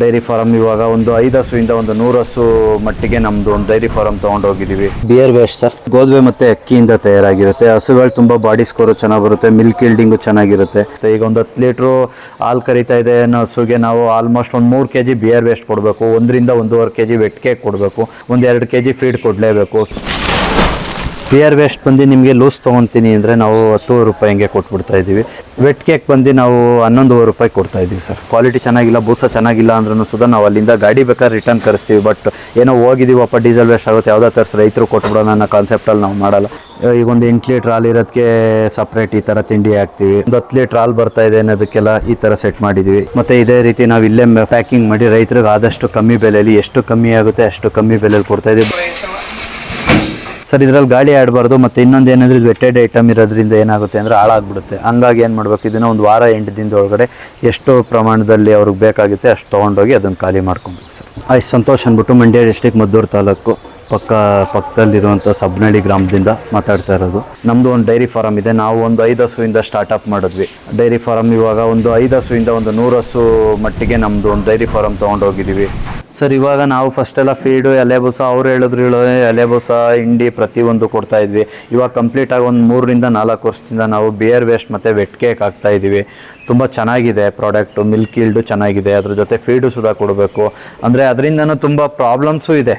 Dairy farm ಇವಾಗ ಒಂದು ಐದು ಹಸುವಿಂದ ಒಂದು ನೂರು ಹಸು ಮಟ್ಟಿಗೆ ನಮ್ದು ಒಂದು ಡೈರಿ ಫಾರಮ್ ತಗೊಂಡೋಗಿದ್ದೀವಿ ಬಿಯರ್ ವೇಸ್ಟ್ ಸರ್ ಗೋಧುವೆ ಮತ್ತೆ ಅಕ್ಕಿಯಿಂದ ತಯಾರಾಗಿರುತ್ತೆ. ಹಸುಗಳು ತುಂಬಾ ಬಾಡಿ ಸ್ಕೋರ್ ಚೆನ್ನಾಗಿ ಬರುತ್ತೆ ಮಿಲ್ಕ್ ಇಲ್ಡಿಂಗು ಚೆನ್ನಾಗಿರುತ್ತೆ. ಈಗ ಒಂದು ಹತ್ತು ಲೀಟ್ರು ಹಾಲು ಕರಿತಾ ಇದೆ ಅನ್ನೋ ಹಸುಗೆ ನಾವು ಆಲ್ಮೋಸ್ಟ್ ಒಂದು ಮೂರು ಕೆ ಜಿ ಬಿಯರ್ ವೇಸ್ಟ್ ಕೊಡಬೇಕು. ಒಂದರಿಂದ ಒಂದೂವರೆ ಕೆ ಜಿ ವೆಟ್ ಕೇಕ್ ಕೊಡಬೇಕು. ಒಂದು ಎರಡು ಕೆ ಜಿ ಫೀಡ್ ಕೊಡಲೇಬೇಕು. ಬಿಯರ್ ವೇಸ್ಟ್ ಬಂದು ನಿಮಗೆ ಲೂಸ್ ತೊಗೊತೀನಿ ಅಂದರೆ ನಾವು ಹತ್ತುವರೆ ರೂಪಾಯಿ ಹಿಂಗೆ ಕೊಟ್ಬಿಡ್ತಾ ಇದ್ದೀವಿ. ವೆಟ್ ಕೇಕ್ ಬಂದು ನಾವು ಹನ್ನೊಂದುವರೆ ರೂಪಾಯಿ ಕೊಡ್ತಾ ಇದ್ದೀವಿ ಸರ್. ಕ್ವಾಲಿಟಿ ಚೆನ್ನಾಗಿಲ್ಲ, ಬೂಸ ಚೆನ್ನಾಗಿಲ್ಲ ಅಂದ್ರೂ ಸುದ ನಾವು ಅಲ್ಲಿಂದ ಗಾಡಿ ಬೇಕಾದ್ರೆ ರಿಟರ್ನ್ ಕರೆಸ್ತೀವಿ. ಬಟ್ ಏನೋ ಹೋಗಿದ್ದೀವಪ್ಪ ಡೀಸೆಲ್ ವೇಸ್ಟ್ ಆಗುತ್ತೆ, ಯಾವುದೋ ತರಿಸಿ ರೈತರು ಕೊಟ್ಬಿಡೋಣ ಅನ್ನೋ ಕಾನ್ಸೆಪ್ಟಲ್ಲಿ ನಾವು ಮಾಡಲ್ಲ. ಈಗ ಒಂದು ಎಂಟು ಲೀಟ್ರ್ ಹಾಲು ಇರೋದಕ್ಕೆ ಸಪ್ರೇಟ್ ಈ ಥರ ತಿಂಡಿ ಹಾಕ್ತೀವಿ. ಒಂದು ಹತ್ತು ಲೀಟ್ರ್ ಹಾಲು ಬರ್ತಾ ಇದೆ ಅನ್ನೋದಕ್ಕೆಲ್ಲ ಈ ಥರ ಸೆಟ್ ಮಾಡಿದ್ದೀವಿ. ಮತ್ತು ಇದೇ ರೀತಿ ನಾವು ಇಲ್ಲೇ ಪ್ಯಾಕಿಂಗ್ ಮಾಡಿ ರೈತರಿಗೆ ಆದಷ್ಟು ಕಮ್ಮಿ ಬೆಲೆಯಲ್ಲಿ ಎಷ್ಟು ಕಮ್ಮಿ ಆಗುತ್ತೆ ಅಷ್ಟು ಕಮ್ಮಿ ಬೆಲೆಯಲ್ಲಿ ಕೊಡ್ತಾ ಇದ್ದೀವಿ. ಸರ್, ಇದರಲ್ಲಿ ಗಾಳಿ ಆಡಬಾರ್ದು, ಮತ್ತು ಇನ್ನೊಂದು ಏನಂದ್ರೆ ಇದು ವೆಟೆಡ್ ಐಟಮ್ ಇರೋದ್ರಿಂದ ಏನಾಗುತ್ತೆ ಅಂದರೆ ಹಾಳಾಗ್ಬಿಡುತ್ತೆ. ಹಂಗಾಗಿ ಏನು ಮಾಡಬೇಕು? ಇದನ್ನು ಒಂದು ವಾರ, ಎಂಟು ದಿನದ ಒಳಗಡೆ ಎಷ್ಟು ಪ್ರಮಾಣದಲ್ಲಿ ಅವ್ರಿಗೆ ಬೇಕಾಗುತ್ತೆ, ಅಷ್ಟು ತೊಗೊಂಡೋಗಿ ಅದನ್ನು ಖಾಲಿ ಮಾಡ್ಕೊಬೇಕು ಸರ್. ಆಯ್ತು ಸಂತೋಷ್ ಅಂದ್ಬಿಟ್ಟು ಮಂಡ್ಯ ಡಿಸ್ಟಿಕ್ ಮದ್ದೂರು ತಾಲೂಕು. ಪಕ್ಕ ಪಕ್ಕದಲ್ಲಿರುವಂಥ ಸಬ್ನಳ್ಳಿ ಗ್ರಾಮದಿಂದ ಮಾತಾಡ್ತಾ ಇರೋದು. ನಮ್ಮದು ಒಂದು ಡೈರಿ ಫಾರಮ್ ಇದೆ. ನಾವು ಒಂದು ಐದು ಹಸುವಿಂದ ಸ್ಟಾರ್ಟಪ್ ಮಾಡಿದ್ವಿ. ಡೈರಿ ಫಾರಮ್ ಇವಾಗ ಒಂದು ಐದು ಹಸುವಿಂದ ಒಂದು ನೂರು ಹಸು ಮಟ್ಟಿಗೆ ನಮ್ಮದು ಒಂದು ಡೈರಿ ಫಾರಮ್ ತೊಗೊಂಡೋಗಿದ್ದೀವಿ. ಸರ್ ಇವಾಗ ನಾವು ಫಸ್ಟ್ ಎಲ್ಲ ಫೀಡು ಎಲೆ ಬೂಸ ಅವ್ರು ಹೇಳಿದ್ರು ಹೇಳೋ ಎಲೆ ಬೂಸ ಹಿಂಡಿ ಪ್ರತಿಯೊಂದು ಕೊಡ್ತಾ ಇದ್ವಿ. ಇವಾಗ ಕಂಪ್ಲೀಟ್ ಆಗಿ ಒಂದು ಮೂರರಿಂದ ನಾಲ್ಕು ವರ್ಷದಿಂದ ನಾವು ಬಿಯರ್ ವೇಸ್ಟ್ ಮತ್ತು ವೆಟ್ ಕೇಕ್ ಹಾಕ್ತಾ ಇದ್ದೀವಿ. ತುಂಬ ಚೆನ್ನಾಗಿದೆ ಪ್ರಾಡಕ್ಟು ಮಿಲ್ಕ್ ಈಲ್ಡು ಚೆನ್ನಾಗಿದೆ. ಅದ್ರ ಜೊತೆ ಫೀಡು ಸುಧಾ ಕೊಡಬೇಕು. ಅಂದರೆ ಅದರಿಂದನೂ ತುಂಬ ಪ್ರಾಬ್ಲಮ್ಸು ಇದೆ.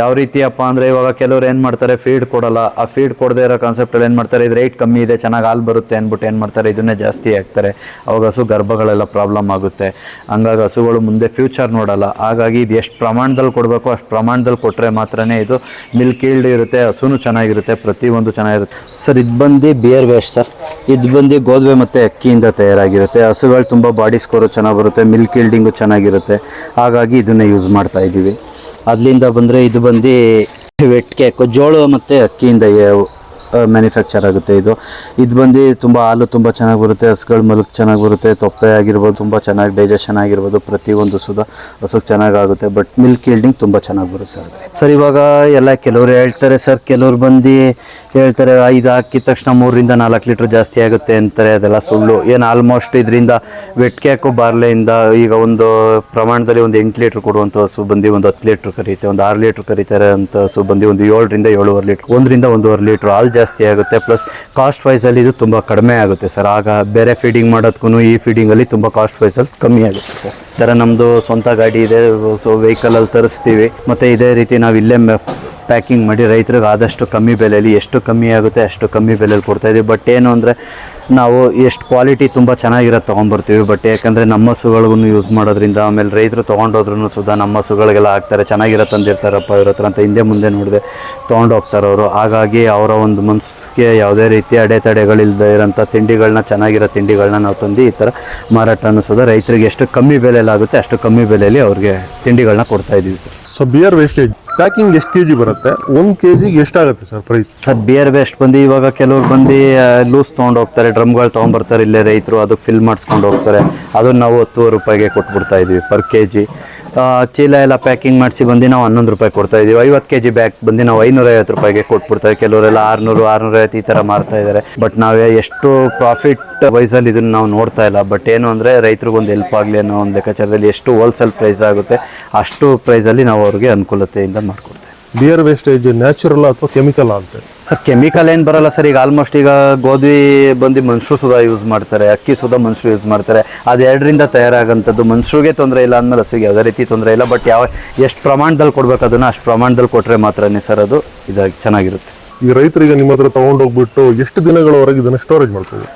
ಯಾವ ರೀತಿಯಪ್ಪ ಅಂದರೆ ಇವಾಗ ಕೆಲವ್ರು ಏನು ಮಾಡ್ತಾರೆ ಫೀಡ್ ಕೊಡಲ್ಲ. ಆ ಫೀಡ್ ಕೊಡದೇ ಇರೋ ಕಾನ್ಸೆಪ್ಟಲ್ಲಿ ಏನು ಮಾಡ್ತಾರೆ, ಇದು ರೇಟ್ ಕಮ್ಮಿ ಇದೆ, ಚೆನ್ನಾಗಿ ಹಾಲು ಬರುತ್ತೆ ಅಂದ್ಬಿಟ್ಟು ಏನು ಮಾಡ್ತಾರೆ, ಇದನ್ನೇ ಜಾಸ್ತಿ ಹಾಕ್ತಾರೆ. ಅವಾಗ ಹಸು ಗರ್ಭಗಳೆಲ್ಲ ಪ್ರಾಬ್ಲಮ್ ಆಗುತ್ತೆ. ಹಂಗಾಗಿ ಹಸುಗಳು ಮುಂದೆ ಫ್ಯೂಚರ್ ನೋಡಲ್ಲ. ಹಾಗಾಗಿ ಇದು ಎಷ್ಟು ಪ್ರಮಾಣದಲ್ಲಿ ಕೊಡಬೇಕು, ಅಷ್ಟು ಪ್ರಮಾಣದಲ್ಲಿ ಕೊಟ್ಟರೆ ಮಾತ್ರನೇ ಇದು ಮಿಲ್ಕ್ ಈಲ್ಡ್ ಇರುತ್ತೆ, ಹಸುನು ಚೆನ್ನಾಗಿರುತ್ತೆ, ಪ್ರತಿಯೊಂದು ಚೆನ್ನಾಗಿರುತ್ತೆ. ಸರ್, ಇದು ಬಂದು ಬಿಯರ್ ವೇಸ್ಟ್ ಸರ್. ಇದು ಬಂದು ಗೋಧುವೆ ಮತ್ತು ಅಕ್ಕಿಯಿಂದ ತಯಾರಾಗಿರುತ್ತೆ. ಹಸುಗಳು ತುಂಬ ಬಾಡಿ ಸ್ಕೋರು ಚೆನ್ನಾಗಿ ಬರುತ್ತೆ ಮಿಲ್ಕ್ ಈಲ್ಡಿಂಗು ಚೆನ್ನಾಗಿರುತ್ತೆ. ಹಾಗಾಗಿ ಇದನ್ನೇ ಯೂಸ್ ಮಾಡ್ತಾ ಇದ್ದೀವಿ ಅಲ್ಲಿಂದ ಬಂದರೆ ಇದು ಬಂದು ವೆಟ್ಕೆ ಜೋಳ ಮತ್ತು ಅಕ್ಕಿಯಿಂದ ಮ್ಯಾನುಫ್ಯಾಕ್ಚರ್ ಆಗುತ್ತೆ ಇದು. ಇದು ಬಂದು ತುಂಬ ಹಾಲು ತುಂಬ ಚೆನ್ನಾಗಿ ಬರುತ್ತೆ, ಹಸುಗಳು ಮಲಕ್ ಚೆನ್ನಾಗಿ ಬರುತ್ತೆ, ತೊಪ್ಪೆ ಆಗಿರ್ಬೋದು ತುಂಬ ಚೆನ್ನಾಗಿ ಡೈಜೆಷನ್ ಆಗಿರ್ಬೋದು, ಪ್ರತಿಯೊಂದು ಸುದ ಹಸುಗೆ ಚೆನ್ನಾಗಾಗುತ್ತೆ ಬಟ್ ಮಿಲ್ಕ್ ಈಲ್ಡಿಂಗ್ ತುಂಬ ಚೆನ್ನಾಗಿ ಬರುತ್ತೆ ಸರ್. ಸರ್, ಇವಾಗ ಎಲ್ಲ ಕೆಲವರು ಹೇಳ್ತಾರೆ ಸರ್, ಕೆಲವ್ರು ಬಂದು ಹೇಳ್ತಾರೆ ಇದು ಹಾಕಿದ ತಕ್ಷಣ ಮೂರರಿಂದ ನಾಲ್ಕು ಲೀಟ್ರ್ ಜಾಸ್ತಿ ಆಗುತ್ತೆ ಅಂತಾರೆ, ಅದೆಲ್ಲ ಸುಳ್ಳು. ಏನು ಆಲ್ಮೋಸ್ಟ್ ಇದರಿಂದ ವೆಟ್ಕೆ ಹಾಕೋ ಬಾರ್ಲೆಯಿಂದ ಈಗ ಒಂದು ಪ್ರಮಾಣದಲ್ಲಿ ಒಂದು ಎಂಟು ಲೀಟ್ರ್ ಕೊಡುವಂಥ ಹಸು ಬಂದು ಒಂದು ಹತ್ತು ಲೀಟ್ರ್ ಕರೀತೆ, ಒಂದು ಆರು ಲೀಟ್ರ್ ಕರೀತಾರೆ ಅಂತ ಹಸು ಬಂದು ಒಂದು ಏಳರಿಂದ ಏಳುವರೆ ಲೀಟ್ರ್, ಒಂದರಿಂದ ಒಂದೂವರೆ ಲೀಟ್ರ್, ಹಾಲು ಆಗುತ್ತೆ. ಪ್ಲಸ್ ಕಾಸ್ಟ್ ವೈಸಲ್ಲಿ ಇದು ತುಂಬ ಕಡಿಮೆ ಆಗುತ್ತೆ ಸರ್ ಆಗ ಬೇರೆ ಫೀಡಿಂಗ್ ಮಾಡೋದಕ್ಕೂ ಈ ಫೀಡಿಂಗಲ್ಲಿ ತುಂಬ ಕಾಸ್ಟ್ ವೈಸಲ್ಲಿ ಕಮ್ಮಿ ಆಗುತ್ತೆ ಸರ್ ಥರ ನಮ್ಮದು ಸ್ವಂತ ಗಾಡಿ ಇದೆ. ಸೊ ವೆಹಿಕಲಲ್ಲಿ ತರಿಸ್ತೀವಿ. ಮತ್ತು ಇದೇ ರೀತಿ ನಾವು ಇಲ್ಲೇ ಪ್ಯಾಕಿಂಗ್ ಮಾಡಿ ರೈತರಿಗೆ ಆದಷ್ಟು ಕಮ್ಮಿ ಬೆಲೆಯಲ್ಲಿ ಎಷ್ಟು ಕಮ್ಮಿ ಆಗುತ್ತೆ ಅಷ್ಟು ಕಮ್ಮಿ ಬೆಲೆಯಲ್ಲಿ ಕೊಡ್ತಾ ಇದೀವಿ ಬಟ್ ಏನು ಅಂದರೆ ನಾವು ಎಷ್ಟು ಕ್ವಾಲಿಟಿ ತುಂಬ ಚೆನ್ನಾಗಿರೋದು ತೊಗೊಂಬರ್ತೀವಿ ಬಟ್ ಯಾಕಂದರೆ ನಮ್ಮ ಹಸುಗಳಿಗೂ ಯೂಸ್ ಮಾಡೋದ್ರಿಂದ ಆಮೇಲೆ ರೈತರು ತೊಗೊಂಡೋದ್ರೂ ಸುಧಾ ನಮ್ಮ ಹಸುಗಳಿಗೆಲ್ಲ ಹಾಕ್ತಾರೆ. ಚೆನ್ನಾಗಿರೋ ತಂದಿರ್ತಾರಪ್ಪ ಇವ್ರ ಹತ್ರ ಅಂತ ಹಿಂದೆ ಮುಂದೆ ನೋಡಿದೆ. ತೊಗೊಂಡು ಹೋಗ್ತಾರೆ ಅವರು. ಹಾಗಾಗಿ ಅವರ ಒಂದು ಮನಸ್ಸಿಗೆ ಯಾವುದೇ ರೀತಿ ಅಡೆತಡೆಗಳಿಲ್ಲದೆ ಇರೋಂಥ ತಿಂಡಿಗಳನ್ನ ಚೆನ್ನಾಗಿರೋ ತಿಂಡಿಗಳನ್ನ ನಾವು ತಂದು ಈ ಥರ ಮಾರಾಟ ಅನ್ನಿಸೋದು ರೈತರಿಗೆ ಎಷ್ಟು ಕಮ್ಮಿ ಬೆಲೆಯಲ್ಲಿ ಆಗುತ್ತೆ ಅಷ್ಟು ಕಮ್ಮಿ ಬೆಲೆಯಲ್ಲಿ ಅವ್ರಿಗೆ ತಿಂಡಿಗಳನ್ನ ಕೊಡ್ತಾ sir. So beer wastage packing ಎಷ್ಟು ಕೆ ಜಿ ಬರುತ್ತೆ? ಒಂದು ಕೆ ಜಿಗೆ ಎಷ್ಟಾಗುತ್ತೆ sir price sir beer waste ಬಂದು ಇವಾಗ ಕೆಲವ್ರು ಬಂದು ಲೂಸ್ ತೊಗೊಂಡು ಹೋಗ್ತಾರೆ ಡ್ರಮ್ಗಳು ತೊಗೊಂಡ್ಬರ್ತಾರೆ ಇಲ್ಲೇ ರೈತರು ಅದು ಫಿಲ್ ಮಾಡಿಸ್ಕೊಂಡು ಹೋಗ್ತಾರೆ. ಅದನ್ನು ನಾವು ಹತ್ತುವರೆ ರೂಪಾಯಿಗೆ ಕೊಟ್ಬಿಡ್ತಾ ಇದೀವಿ ಪರ್ ಕೆ ಜಿ ಚೀಲ ಎಲ್ಲ ಪ್ಯಾಕಿಂಗ್ ಮಾಡಿಸಿ ಬಂದು ನಾವು ಹನ್ನೊಂದು ರೂಪಾಯಿ ಕೊಡ್ತಾ ಇದೀವಿ ಐವತ್ತು ಕೆ ಜಿ ಬ್ಯಾಗ್ ಬಂದು ನಾವು ಐನೂರೈವತ್ತು ರೂಪಾಯಿಗೆ ಕೊಟ್ಬಿಡ್ತಾರೆ ಕೆಲವರೆಲ್ಲ ಆರುನೂರು, ಆರುನೂರೈವತ್ತು ಈ ಥರ ಮಾರ್ತಾ ಇದ್ದಾರೆ. ಬಟ್ ನಾವೇ ಎಷ್ಟು ಪ್ರಾಫಿಟ್ ವೈಸಲ್ಲಿ ಇದನ್ನು ನಾವು ನೋಡ್ತಾ ಇಲ್ಲ. ಬಟ್ ಏನು ಅಂದರೆ ರೈತರಿಗೊಂದು ಹೆಲ್ಪ್ ಆಗಲಿ ಅನ್ನೋ ಒಂದು ಲೆಕ್ಕಾಚಾರದಲ್ಲಿ ಎಷ್ಟು ಹೋಲ್ಸೇಲ್ ಪ್ರೈಸ್ ಆಗುತ್ತೆ, ಅಷ್ಟು ಪ್ರೈಸಲ್ಲಿ ನಾವು ಅವ್ರಿಗೆ ಅನುಕೂಲತೆಯಿಂದ ಮಾಡಿಕೊಡ್ತೇವೆ. ಬಿಯರ್ ವೇಸ್ಟೇಜ್ ನ್ಯಾಚುರಲ್ ಅಥವಾ ಕೆಮಿಕಲ್ ಅಂತ ಸರ್ ಕೆಮಿಕಲ್ ಏನು ಬರಲ್ಲ ಸರ್ ಈಗ ಆಲ್ಮೋಸ್ಟ್ ಈಗ ಗೋಧಿ ಬಂದು ಮನುಷ್ಯರು ಸುಧಾ ಯೂಸ್ ಮಾಡ್ತಾರೆ ಅಕ್ಕಿ ಸುಧಾ ಮನುಷ್ಯರು ಯೂಸ್ ಮಾಡ್ತಾರೆ. ಅದು ಎರಡರಿಂದ ತಯಾರಾಗಂಥದ್ದು ಮನುಷ್ಯರಿಗೆ ತೊಂದರೆ ಇಲ್ಲ ಅಂದಮೇಲೆ ಹಸುಗೆ ಯಾವುದೇ ರೀತಿ ತೊಂದರೆ ಇಲ್ಲ ಬಟ್ ಯಾವ ಎಷ್ಟು ಪ್ರಮಾಣದಲ್ಲಿ ಕೊಡ್ಬೇಕು ಅದನ್ನು ಅಷ್ಟು ಪ್ರಮಾಣದಲ್ಲಿ ಕೊಟ್ಟರೆ ಮಾತ್ರನೇ ಸರ್ ಅದು ಇದಾಗಿ ಚೆನ್ನಾಗಿರುತ್ತೆ. ಈ ರೈತರಿಗೆ ನಿಮ್ಮ ಹತ್ರ ತೊಗೊಂಡೋಗ್ಬಿಟ್ಟು ಎಷ್ಟು ದಿನಗಳವರೆಗೆ ಇದನ್ನು ಸ್ಟೋರೇಜ್ ಮಾಡ್ಕೋಬೋದು?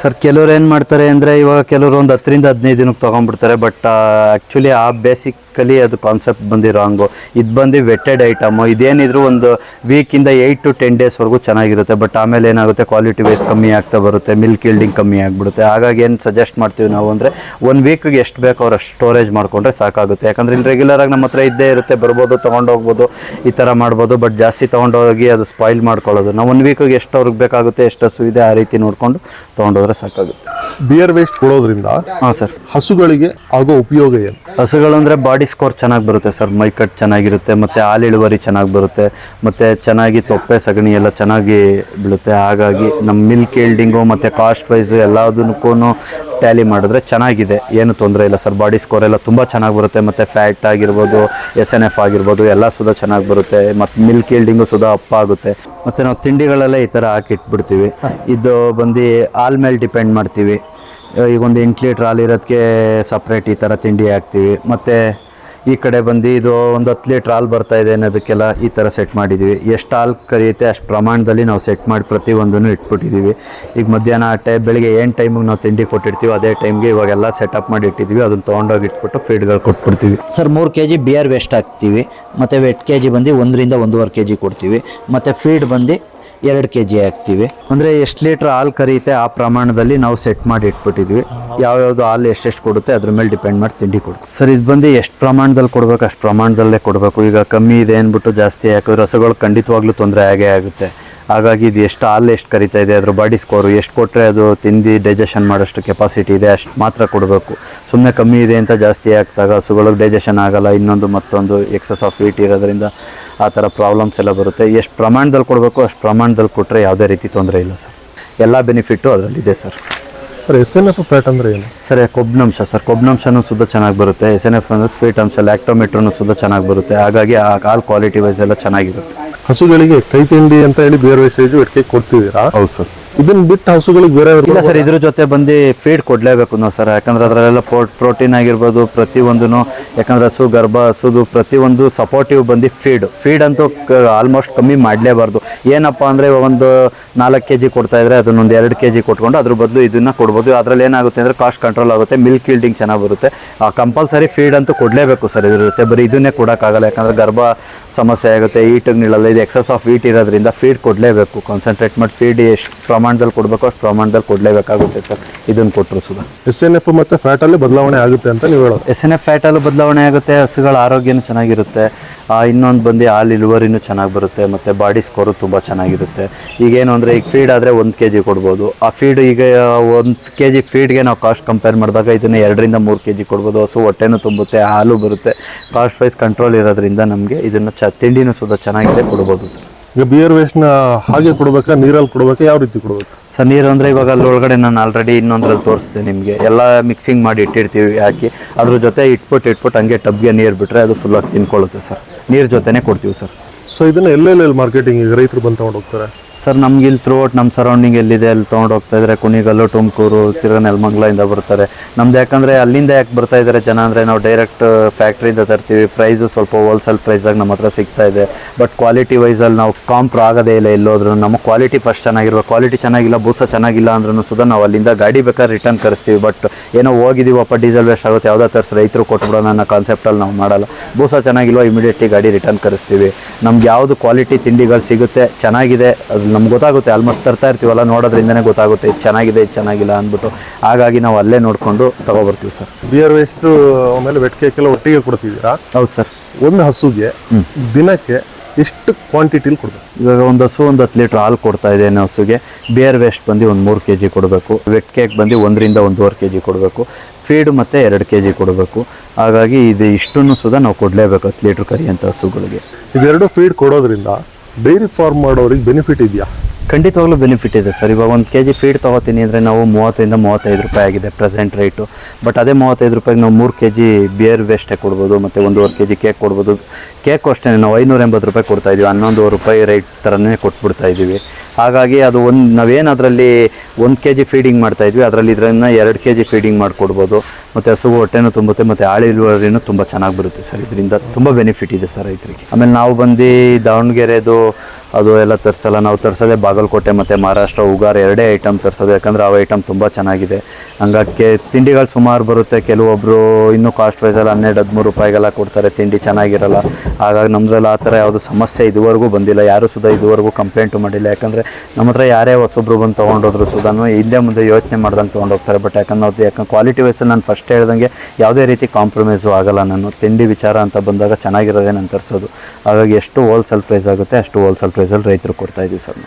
ಸರ್ ಕೆಲವ್ರು ಏನು ಮಾಡ್ತಾರೆ ಅಂದರೆ ಇವಾಗ ಕೆಲವರು ಒಂದು ಹತ್ತರಿಂದ ಹದಿನೈದು ದಿನಕ್ಕೆ ತೊಗೊಂಡ್ಬಿಡ್ತಾರೆ ಬಟ್ ಆ್ಯಕ್ಚುಲಿ ಆ ಬೇಸಿಕಲಿ ಅದು ಕಾನ್ಸೆಪ್ಟ್ ಬಂದಿರೋ ಹಂಗು. ಇದು ಬಂದು ವೆಟ್ಟೆಡ್ ಐಟಮು ಇದೇನಿದ್ರು ಒಂದು ವೀಕಿಂದ ಏಯ್ಟ್ ಟು ಟೆನ್ ಡೇಸ್ವರೆಗೂ ಚೆನ್ನಾಗಿರುತ್ತೆ ಬಟ್ ಆಮೇಲೆ ಏನಾಗುತ್ತೆ? ಕ್ವಾಲಿಟಿ ವೈಸ್ ಕಮ್ಮಿ ಆಗ್ತಾ ಬರುತ್ತೆ ಮಿಲ್ಕ್ ಇಲ್ಡಿಂಗ್ ಕಮ್ಮಿ ಆಗಿಬಿಡುತ್ತೆ. ಹಾಗಾಗಿ ಏನು ಸಜೆಸ್ಟ್ ಮಾಡ್ತೀವಿ ನಾವು ಅಂದರೆ ಒನ್ ವೀಕ್ಗೆ ಎಷ್ಟು ಬೇಕೋ ಅವ್ರು ಅಷ್ಟು ಸ್ಟೋರೇಜ್ ಮಾಡಿಕೊಂಡ್ರೆ ಸಾಕಾಗುತ್ತೆ. ಯಾಕಂದರೆ ಇಲ್ಲಿ ರೆಗ್ಯುಲರಾಗಿ ನಮ್ಮ ಹತ್ರ ಇದ್ದೇ ಇರುತ್ತೆ, ಬರ್ಬೋದು, ತೊಗೊಂಡೋಗ್ಬೋದು, ಈ ಥರ ಮಾಡ್ಬೋದು ಬಟ್ ಜಾಸ್ತಿ ತೊಗೊಂಡೋಗಿ ಅದು ಸ್ಪಾಯ್ಲ್ ಮಾಡ್ಕೊಳ್ಳೋದು. ನಾವು ಒನ್ ವೀಕಿಗೆ ಎಷ್ಟು ಅವ್ರಿಗೆ ಬೇಕಾಗುತ್ತೆ, ಎಷ್ಟು ಹಸು ಇದೆ ಆ ರೀತಿ ನೋಡಿಕೊಂಡು ತೊಗೊಂಡೋದ್ರೆ ಸಾಕಾಗುತ್ತೆ. ಬಿಯರ್ ವೇಸ್ಟ್ ಕೊಡೋದ್ರಿಂದ ಹಾಂ ಸರ್ ಹಸುಗಳಿಗೆ ಆಗೋ ಉಪಯೋಗ ಏನು? ಹಸುಗಳು ಅಂದರೆ ಬಾಡಿ ಸ್ಕೋರ್ ಚೆನ್ನಾಗಿ ಬರುತ್ತೆ ಸರ್ ಮೈ ಕಟ್ ಚೆನ್ನಾಗಿರುತ್ತೆ ಮತ್ತೆ ಹಾಲು ಇಳುವರಿ ಚೆನ್ನಾಗಿ ಬರುತ್ತೆ ಮತ್ತೆ ಚೆನ್ನಾಗಿ ತೊಪ್ಪೆ ಸಗಣಿ ಎಲ್ಲ ಚೆನ್ನಾಗಿ ಬೀಳುತ್ತೆ. ಹಾಗಾಗಿ ನಮ್ಮ ಮಿಲ್ಕ್ ಏಲ್ಡಿಂಗು ಮತ್ತೆ ಕಾಸ್ಟ್ ವೈಸ್ ಎಲ್ಲದಕ್ಕೂ ಟ್ಯಾಲಿ ಮಾಡಿದ್ರೆ ಚೆನ್ನಾಗಿದೆ. ಏನು ತೊಂದರೆ ಇಲ್ಲ ಸರ್. ಬಾಡಿ ಸ್ಕೋರ್ ಎಲ್ಲ ತುಂಬ ಚೆನ್ನಾಗಿ ಬರುತ್ತೆ. ಮತ್ತು ಫ್ಯಾಟ್ ಆಗಿರ್ಬೋದು ಎಸ್ ಎನ್ ಎಫ್ ಆಗಿರ್ಬೋದು, ಎಲ್ಲ ಸುಧಾ ಚೆನ್ನಾಗಿ ಬರುತ್ತೆ. ಮತ್ತು ಮಿಲ್ಕ್ ಈಲ್ಡಿಂಗು ಸುಧಾ ಅಪ್ಪ ಆಗುತ್ತೆ. ಮತ್ತು ನಾವು ತಿಂಡಿಗಳೆಲ್ಲ ಈ ಥರ ಹಾಕಿ ಇಟ್ಬಿಡ್ತೀವಿ ಇದು ಬಂದು ಹಾಲ್ ಮೇಲೆ ಡಿಪೆಂಡ್ ಮಾಡ್ತೀವಿ. ಈಗ ಒಂದು ಎಂಟು ಲೀಟ್ರ್ ಹಾಲು ಇರೋದಕ್ಕೆ ಸಪ್ರೇಟ್ ಈ ಥರ ತಿಂಡಿ ಹಾಕ್ತೀವಿ. ಮತ್ತು ಈ ಕಡೆ ಬಂದು ಇದು ಒಂದು ಹತ್ತು ಲೀಟ್ರ್ ಹಾಲು ಬರ್ತಾ ಇದೆ ಅನ್ನೋದಕ್ಕೆಲ್ಲ ಈ ಥರ ಸೆಟ್ ಮಾಡಿದ್ದೀವಿ. ಎಷ್ಟು ಹಾಲು ಕರಿಯುತ್ತೆ ಅಷ್ಟು ಪ್ರಮಾಣದಲ್ಲಿ ನಾವು ಸೆಟ್ ಮಾಡಿ ಪ್ರತಿಯೊಂದನ್ನು ಇಟ್ಬಿಟ್ಟಿದ್ದೀವಿ. ಈಗ ಮಧ್ಯಾಹ್ನ ಟೈ, ಬೆಳಿಗ್ಗೆ ಏನು ಟೈಮಿಗೆ ನಾವು ತಿಂಡಿ ಕೊಟ್ಟಿರ್ತೀವಿ ಅದೇ ಟೈಮ್ಗೆ ಇವಾಗೆಲ್ಲ ಸೆಟಪ್ ಮಾಡಿ ಇಟ್ಟಿದ್ದೀವಿ. ಅದನ್ನು ತೊಗೊಂಡೋಗಿ ಇಟ್ಬಿಟ್ಟು ಫೀಡ್ಗಳು ಕೊಟ್ಬಿಡ್ತೀವಿ. ಸರ್, ಮೂರು ಕೆ ಜಿ ಬಿಯರ್ ವೇಸ್ಟ್ ಹಾಕ್ತೀವಿ. ಮತ್ತು ವೆಟ್ ಕೆ ಜಿ ಬಂದು ಒಂದರಿಂದ ಒಂದೂವರೆ ಕೆ ಜಿ ಕೊಡ್ತೀವಿ. ಮತ್ತು ಫೀಡ್ ಬಂದು ಎರಡು ಕೆ ಜಿ ಹಾಕ್ತೀವಿ. ಅಂದರೆ ಎಷ್ಟು ಲೀಟ್ರ್ ಹಾಲು ಕರೀತೆ ಆ ಪ್ರಮಾಣದಲ್ಲಿ ನಾವು ಸೆಟ್ ಮಾಡಿ ಇಟ್ಬಿಟ್ಟಿದ್ವಿ. ಯಾವ್ಯಾವುದು ಹಾಲು ಎಷ್ಟೆಷ್ಟು ಕೊಡುತ್ತೆ ಅದ್ರ ಮೇಲೆ ಡಿಪೆಂಡ್ ಮಾಡಿ ತಿಂಡಿ ಕೊಡ್ತೀವಿ. ಸರ್ ಇದು ಬಂದು ಎಷ್ಟು ಪ್ರಮಾಣದಲ್ಲಿ ಕೊಡಬೇಕು ಅಷ್ಟು ಪ್ರಮಾಣದಲ್ಲೇ ಕೊಡಬೇಕು? ಈಗ ಕಮ್ಮಿ ಇದೆ ಅಂದ್ಬಿಟ್ಟು ಜಾಸ್ತಿ ಹಾಕಿದ್ರೆ ರಸಗಳು ಖಂಡಿತವಾಗ್ಲೂ ತೊಂದರೆ ಆಗೇ ಆಗುತ್ತೆ. ಹಾಗಾಗಿ ಇದು ಎಷ್ಟು ಹಾಲು ಎಷ್ಟು ಕರಿತಾ ಇದೆ ಅದ್ರ ಬಾಡಿ ಸ್ಕೋರು ಎಷ್ಟು ಕೊಟ್ಟರೆ ಅದು ತಿಂದು ಡೈಜೆಷನ್ ಮಾಡೋಷ್ಟು ಕೆಪಾಸಿಟಿ ಇದೆ ಅಷ್ಟು ಮಾತ್ರ ಕೊಡಬೇಕು. ಸುಮ್ಮನೆ ಕಮ್ಮಿ ಇದೆ ಅಂತ ಜಾಸ್ತಿ ಆಗ್ತಾಗ ಹಸುಗಳಿಗೆ ಡೈಜೆಷನ್ ಆಗೋಲ್ಲ ಇನ್ನೊಂದು ಮತ್ತೊಂದು ಎಕ್ಸಸ್ ಆಫ್ ವೀಟ್ ಇರೋದ್ರಿಂದ ಆ ಥರ ಪ್ರಾಬ್ಲಮ್ಸ್ ಎಲ್ಲ ಬರುತ್ತೆ. ಎಷ್ಟು ಪ್ರಮಾಣದಲ್ಲಿ ಕೊಡಬೇಕು ಅಷ್ಟು ಪ್ರಮಾಣದಲ್ಲಿ ಕೊಟ್ಟರೆ ಯಾವುದೇ ರೀತಿ ತೊಂದರೆ ಇಲ್ಲ ಸರ್. ಎಲ್ಲ benefit ಅದರಲ್ಲಿದೆ sir. Sir S N F fat ಅಂದರೆ ಏನು? ಸರ್ ಕೊಬ್ಬಿನಂಶ ಸರ್. ಕೊಬ್ಬಿನಂಶನೂ ಸುದ್ದ ಚೆನ್ನಾಗಿ ಬರುತ್ತೆ. ಎಸ್ ಎನ್ ಎಫ್ ಅಂದರೆ ಸ್ವೀಟ್ ಅಂಶ ಲ್ಯಾಕ್ಟೋಮೀಟ್ರೂ ಸುದ್ದ ಚೆನ್ನಾಗಿ ಬರುತ್ತೆ. ಹಾಗಾಗಿ ಆ ಕಾಲ್ ಕ್ವಾಲಿಟಿ ವೈಸ್ ಎಲ್ಲ ಚೆನ್ನಾಗಿರುತ್ತೆ. ಹಸುಗಳಿಗೆ ಕೈ ತಿಂಡಿ ಅಂತ ಹೇಳಿ ಬೇರೆ ಸ್ಟೇಜ್ ಎಟ್ಕೆ ಕೊಡ್ತಿದ್ದೀರಾ? ಹೌದು ಸರ್. ಇದನ್ನ ಬಿಟ್ಟು ಹಸುಗಳಿಗೆ ಬೇರೆ ಇಲ್ಲ ಸರ್ ಇದ್ರ ಜೊತೆ ಬಂದು ಫೀಡ್ ಕೊಡ್ಲೇಬೇಕು ನಾವು ಸರ್. ಯಾಕಂದ್ರೆ ಅದರಲ್ಲೆಲ್ಲ ಪ್ರೋಟೀನ್ ಆಗಿರ್ಬೋದು ಪ್ರತಿಯೊಂದೂ ಯಾಕಂದ್ರೆ ಹಸು ಗರ್ಭ ಹಸುದು ಪ್ರತಿಯೊಂದು ಸಪೋರ್ಟಿವ್ ಬಂದು ಫೀಡ್ ಫೀಡ್ ಅಂತೂ ಆಲ್ಮೋಸ್ಟ್ ಕಮ್ಮಿ ಮಾಡಲೇಬಾರ್ದು. ಏನಪ್ಪ ಅಂದರೆ ಒಂದು ನಾಲ್ಕು ಕೆ ಜಿ ಕೊಡ್ತಾ ಇದ್ರೆ ಅದನ್ನೊಂದು ಎರಡು ಕೆ ಜಿ ಕೊಟ್ಕೊಂಡು ಅದ್ರ ಬದಲು ಇದನ್ನ ಕೊಡ್ಬೋದು. ಅದರಲ್ಲಿ ಏನಾಗುತ್ತೆ ಅಂದರೆ ಕಾಸ್ಟ್ ಕಂಟ್ರೋಲ್ ಆಗುತ್ತೆ ಮಿಲ್ಕ್ ಈಲ್ಡಿಂಗ್ ಚೆನ್ನಾಗಿ ಬರುತ್ತೆ. ಕಂಪಲ್ಸರಿ ಫೀಡ್ ಅಂತೂ ಕೊಡಲೇಬೇಕು ಸರ್ ಇದ್ರ ಜೊತೆ. ಬರೀ ಇದನ್ನೇ ಕೊಡೋಕ್ಕಾಗಲ್ಲ. ಯಾಕಂದರೆ ಗರ್ಭ ಸಮಸ್ಯೆ ಆಗುತ್ತೆ ಈಟಿಗೆ ನಿಲ್ಲಲ್ಲ. ಇದು ಎಕ್ಸಸ್ ಆಫ್ ಈಟ್ ಇರೋದ್ರಿಂದ ಫೀಡ್ ಕೊಡಲೇಬೇಕು. ಕಾನ್ಸಂಟ್ರೇಟ್ ಮಾಡಿ ಫೀಡ್ ಎಷ್ಟು ಪ್ರಮಾಣದಲ್ಲಿ ಕೊಡಬೇಕು ಅಷ್ಟು ಪ್ರಮಾಣದಲ್ಲಿ ಕೊಡಲೇಬೇಕಾಗುತ್ತೆ ಸರ್. ಇದನ್ನು ಕೊಟ್ಟರು ಸುಧಾ ಎಸ್ ಎನ್ ಎಫ್ ಮತ್ತು ಫ್ಯಾಟಲ್ಲಿ ಬದಲಾವಣೆ ಆಗುತ್ತೆ ಅಂತ ನೀವು ಹೇಳೋದು? ಎಸ್ ಎನ್ ಎಫ್ ಫ್ಯಾಟಲ್ಲೂ ಬದಲಾವಣೆ ಆಗುತ್ತೆ ಹಸುಗಳ ಆರೋಗ್ಯನೂ ಚೆನ್ನಾಗಿರುತ್ತೆ. ಇನ್ನೊಂದು ಬಂದು ಹಾಲು ಇಳುವರಿನೂ ಚೆನ್ನಾಗಿ ಬರುತ್ತೆ ಮತ್ತು ಬಾಡಿ ಸ್ಕೋರು ತುಂಬ ಚೆನ್ನಾಗಿರುತ್ತೆ. ಈಗೇನು ಅಂದರೆ ಈಗ ಫೀಡ್ ಆದರೆ ಒಂದು ಕೆ ಜಿ ಕೊಡ್ಬೋದು. ಆ ಫೀಡ್ ಈಗ ಒಂದು ಕೆ ಜಿ ಫೀಡ್ಗೆ ನಾವು ಕಾಸ್ಟ್ ಕಂಪೇರ್ ಮಾಡಿದಾಗ ಇದನ್ನು ಎರಡರಿಂದ ಮೂರು ಕೆ ಜಿ ಕೊಡ್ಬೋದು. ಹಸು ಹೊಟ್ಟೆನೂ ತುಂಬುತ್ತೆ ಹಾಲು ಬರುತ್ತೆ. ಕಾಸ್ಟ್ ವೈಸ್ ಕಂಟ್ರೋಲ್ ಇರೋದ್ರಿಂದ ನಮಗೆ ಇದನ್ನು ಚ ತಿಂಡಿನೂ ಸುದ ಚೆನ್ನಾಗಿದೆ ಕೊಡ್ಬೋದು ಸರ್. ಈಗ ಬಿಯರ್ ವೇಸ್ಟ್ನ ಹಾಗೆ ಕೊಡ್ಬೇಕಾ ನೀರಲ್ಲಿ ಕೊಡ್ಬೇಕಾ ಯಾವ ರೀತಿ ಕೊಡಬೇಕು? ಸರ್ ನೀರು ಅಂದರೆ ಇವಾಗ ಅಲ್ಲಿ ಒಳಗಡೆ ನಾನು ಆಲ್ರೆಡಿ ಇನ್ನೊಂದ್ರಲ್ಲಿ ತೋರಿಸ್ತೀನಿ ನಿಮಗೆ. ಎಲ್ಲ ಮಿಕ್ಸಿಂಗ್ ಮಾಡಿ ಇಟ್ಟಿರ್ತೀವಿ ಹಾಕಿ. ಅದ್ರ ಜೊತೆ ಇಟ್ಬಿಟ್ಟು ಇಟ್ಬಿಟ್ಟು ಹಂಗೆ ಟಬ್ಗೆ ನೀರು ಬಿಟ್ಟರೆ ಅದು ಫುಲ್ಲಾಗಿ ತಿನ್ಕೊಳ್ಳುತ್ತೆ ಸರ್. ನೀರು ಜೊತೆನೇ ಕೊಡ್ತೀವಿ ಸರ್. ಸೊ ಇದನ್ನ ಎಲ್ಲೆಲ್ಲಿ ಮಾರ್ಕೆಟಿಂಗ್ ಈಗ ರೈತರು ಬಂದು ತಗೊಂಡು ಹೋಗ್ತಾರೆ? ಸರ್ ನಮ್ಗೆ ಇಲ್ಲಿ ಥ್ರೂ ಔಟ್ ನಮ್ಮ ಸರೌಂಡಿಂಗ್ ಎಲ್ಲಿದೆ? ಅಲ್ಲಿ ತೊಗೊಂಡು ಹೋಗ್ತಾ ಇದ್ದಾರೆ ಕುಣಿಗಲ್ಲು, ತುಮಕೂರು ತಿರ್ಗಾ ನೆಲಮಂಗ್ಲಿಂದ ಬರ್ತಾರೆ ನಮ್ದು ಯಾಕಂದರೆ ಅಲ್ಲಿಂದ ಯಾಕೆ ಬರ್ತಾ ಇದ್ದಾರೆ ಜನ ಅಂದರೆ ನಾವು ಡೈರೆಕ್ಟ್ ಫ್ಯಾಕ್ಟ್ರಿಯಿಂದ ತರ್ತೀವಿ. ಪ್ರೈಸು ಸ್ವಲ್ಪ ಹೋಲ್ಸೇಲ್ ಪ್ರೈಸಾಗಿ ನಮ್ಮ ಹತ್ರ ಸಿಗ್ತಾ ಇದೆ. ಬಟ್ ಕ್ವಾಲಿಟಿ ವೈಸಲ್ಲಿ ನಾವು ಕಾಂಪ್ರ ಆಗೋದೇ ಇಲ್ಲ ಎಲ್ಲೋದ್ರೂ. ನಮ್ಮ ಕ್ವಾಲಿಟಿ ಫಸ್ಟ್ ಚೆನ್ನಾಗಿರ್ಬೇಕು. ಕ್ವಾಲಿಟಿ ಚೆನ್ನಾಗಿಲ್ಲ ಬೂಸ ಚೆನ್ನಾಗಿಲ್ಲ ಅಂದ್ರೂ ಸುಧಾ ನಾವು ಅಲ್ಲಿಂದ ಗಾಡಿ ಬೇಕಾದ್ರೆ ರಿಟರ್ನ್ ಕರೆಸ್ತೀವಿ. ಬಟ್ ಏನೋ ಹೋಗಿದ್ದೀವಪ್ಪ ಡೀಸೆಲ್ ವೇಸ್ಟ್ ಆಗುತ್ತೆ, ಯಾವುದೋ ತರಿಸಿ ರೈತರು ಕೊಟ್ಬಿಡೋಣ ಅನ್ನೋ ಕಾನ್ಸೆಪ್ಟಲ್ಲಿ ನಾವು ಮಾಡಲ್ಲ. ಬೂಸ ಚೆನ್ನಾಗಿಲ್ವಾ ಇಮಿಡಿಯೇಟ್ಲಿ ಗಾಡಿ ರಿಟರ್ನ್ ಕರೆಸ್ತೀವಿ. ನಮ್ಗೆ ಯಾವುದು ಕ್ವಾಲಿಟಿ ತಿಂಡಿಗಳು ಸಿಗುತ್ತೆ, ಚೆನ್ನಾಗಿದೆ ಅದು ನಮ್ಗೆ ಗೊತ್ತಾಗುತ್ತೆ ಆಲ್ಮೋಸ್ಟ್ ತರ್ತಾ ಇರ್ತೀವಲ್ಲ ನೋಡೋದ್ರಿಂದನೇ ಗೊತ್ತಾಗುತ್ತೆ ಇದು ಚೆನ್ನಾಗಿದೆ ಇದು ಚೆನ್ನಾಗಿಲ್ಲ ಅಂದ್ಬಿಟ್ಟು. ಹಾಗಾಗಿ ನಾವು ಅಲ್ಲೇ ನೋಡಿಕೊಂಡು ತೊಗೊಬರ್ತೀವಿ ಸರ್. ಬಿಯರ್ ವೇಸ್ಟ್ ಆಮೇಲೆ ವೆಟ್ ಕೇಕ್ ಎಲ್ಲ ಒಟ್ಟಿಗೆ ಕೊಡ್ತಿದ್ದೀರಾ? ಹೌದು ಸರ್. ಒಂದು ಹಸುಗೆ ದಿನಕ್ಕೆ ಎಷ್ಟು ಕ್ವಾಂಟಿಟಿಲಿ ಕೊಡಬೇಕು? ಇವಾಗ ಒಂದು ಹಸು ಒಂದು ಹತ್ತು ಲೀಟ್ರ್ ಹಾಲು ಕೊಡ್ತಾ ಇದೆ ಅನ್ನೋ ಹಸುಗೆ ಬೇರ್ ವೇಸ್ಟ್ ಬಂದು ಒಂದು ಮೂರು ಕೆ ಜಿ ಕೊಡಬೇಕು. ವೆಟ್ ಕೇಕ್ ಬಂದು ಒಂದರಿಂದ ಒಂದೂವರೆ ಕೆ ಜಿ ಕೊಡಬೇಕು. ಫೀಡ್ ಮತ್ತು ಎರಡು ಕೆ ಜಿ ಕೊಡಬೇಕು. ಹಾಗಾಗಿ ಇದು ಇಷ್ಟನ್ನು ಸುದಾ ನಾವು ಕೊಡಲೇಬೇಕು ಹತ್ತು ಲೀಟ್ರ್ ಕರಿಯಂಥ ಅಂತ ಹಸುಗಳಿಗೆ. ಇದೆರಡು ಫೀಡ್ ಕೊಡೋದ್ರಿಂದ ಡೈರಿ ಫಾರ್ಮ್ ಮಾಡೋರಿಗೆ ಬೆನಿಫಿಟ್ ಇದೆಯಾ? ಖಂಡಿತವಾಗ್ಲೂ ಬೆನಿಫಿಟ್ ಇದೆ ಸರ್. ಇವಾಗ ಒಂದು ಕೆ ಜಿ ಫೀಡ್ ತೊಗೋತೀನಿ ಅಂದರೆ ನಾವು ಮೂವತ್ತರಿಂದ ಮೂವತ್ತೈದು ರೂಪಾಯಿ ಆಗಿದೆ ಪ್ರೆಸೆಂಟ್ ರೇಟು ಬಟ್ ಅದೇ ಮೂವತ್ತೈದು ರೂಪಾಯಿಗೆ ನಾವು ಮೂರು ಕೆ ಜಿ ಬಿಯರ್ ವೇಸ್ಟೇ ಕೊಡ್ಬೋದು, ಮತ್ತು ಒಂದೂವರೆ ಕೆ ಜಿ ಕೇಕ್ ಕೊಡ್ಬೋದು. ಕೇಕು ಅಷ್ಟೇ, ನಾವು ಐನೂರ ಎಂಬತ್ತು ರೂಪಾಯಿ ಕೊಡ್ತಾ ಇದೀವಿ ಹನ್ನೊಂದುವರೆ ರೂಪಾಯಿ ರೇಟ್ ಥರನೇ ಕೊಟ್ಬಿಡ್ತಾ ಇದ್ದೀವಿ. ಹಾಗಾಗಿ ಅದು ಒಂದು, ನಾವೇನು ಅದರಲ್ಲಿ ಒಂದು ಕೆ ಜಿ ಫೀಡಿಂಗ್ ಮಾಡ್ತಾ ಇದ್ವಿ. ಅದರಲ್ಲಿ ಇದನ್ನು ಎರಡು ಕೆ ಜಿ ಫೀಡಿಂಗ್ ಮಾಡಿಕೊಡ್ಬೋದು. ಮತ್ತು ಹಸು ಹೊಟ್ಟೆನೂ ತುಂಬುತ್ತೆ, ಮತ್ತು ಆಳು ಇಳುವರಿನೂ ತುಂಬ ಚೆನ್ನಾಗಿ ಬರುತ್ತೆ ಸರ್. ಇದರಿಂದ ತುಂಬ ಬೆನಿಫಿಟ್ ಇದೆ ಸರ್ ರೈತರಿಗೆ. ಆಮೇಲೆ ನಾವು ಬಂದು ದಾವಣಗೆರೆದು ಅದು ಎಲ್ಲ ತರಿಸಲ್ಲ, ನಾವು ತರಿಸೋದೇ ಬಾಗಲಕೋಟೆ ಮತ್ತು ಮಹಾರಾಷ್ಟ್ರ ಉಗಾರ್ ಎರಡೇ ಐಟಮ್ ತರಿಸೋದು. ಯಾಕಂದರೆ ಆ ಐಟಮ್ ತುಂಬ ಚೆನ್ನಾಗಿದೆ. ಹಂಗಾಗಿ ತಿಂಡಿಗಳು ಸುಮಾರು ಬರುತ್ತೆ. ಕೆಲವೊಬ್ಬರು ಇನ್ನೂ ಕಾಸ್ಟ್ ವೈಸಲ್ಲಿ ಹನ್ನೆರಡು, ಹದಿಮೂರು ರೂಪಾಯಿಗೆಲ್ಲ ಕೊಡ್ತಾರೆ. ತಿಂಡಿ ಚೆನ್ನಾಗಿರಲ್ಲ. ಹಾಗಾಗಿ ನಮ್ಮದ್ರಲ್ಲಿ ಆ ಥರ ಯಾವುದು ಸಮಸ್ಯೆ ಇದುವರೆಗೂ ಬಂದಿಲ್ಲ. ಯಾರೂ ಸುಧಾ ಇದುವರೆಗೂ ಕಂಪ್ಲೇಂಟು ಮಾಡಿಲ್ಲ. ಯಾಕಂದರೆ ನಮ್ಮ ಹತ್ರ ಯಾರೇ ಹೊಸೊಬ್ರು ಬಂದು ತೊಗೊಂಡೋದ್ರು ಸುಧಾನು ಹಿಂದೆ ಮುಂದೆ ಯೋಚನೆ ಮಾಡ್ದಂಗೆ ತೊಗೊಂಡೋಗ್ತಾರೆ. ಬಟ್ ಯಾಕಂದ್ರೆ ನಾವು ಯಾಕಂದ್ರೆ ಕ್ವಾಲಿಟಿ ವೈಸಲ್ಲಿ ನಾನು ಫಸ್ಟ್ ಹೇಳ್ದಂಗೆ ಯಾವುದೇ ರೀತಿ ಕಾಂಪ್ರಮೈಸು ಆಗಲ್ಲ ನಾನು. ತಿಂಡಿ ವಿಚಾರ ಅಂತ ಬಂದಾಗ ಚೆನ್ನಾಗಿರೋದೇ ನಾನು ತರಿಸೋದು. ಹಾಗಾಗಿ ಎಷ್ಟು ಹೋಲ್ಸೇಲ್ ಪ್ರೈಸ್ ಆಗುತ್ತೆ ಅಷ್ಟು ಹೋಲ್ಸೇಲ್ ಪ್ರೈಸಲ್ಲಿ ರೈತರು ಕೊಡ್ತಾಯಿದ್ದೀವಿ ಸರ್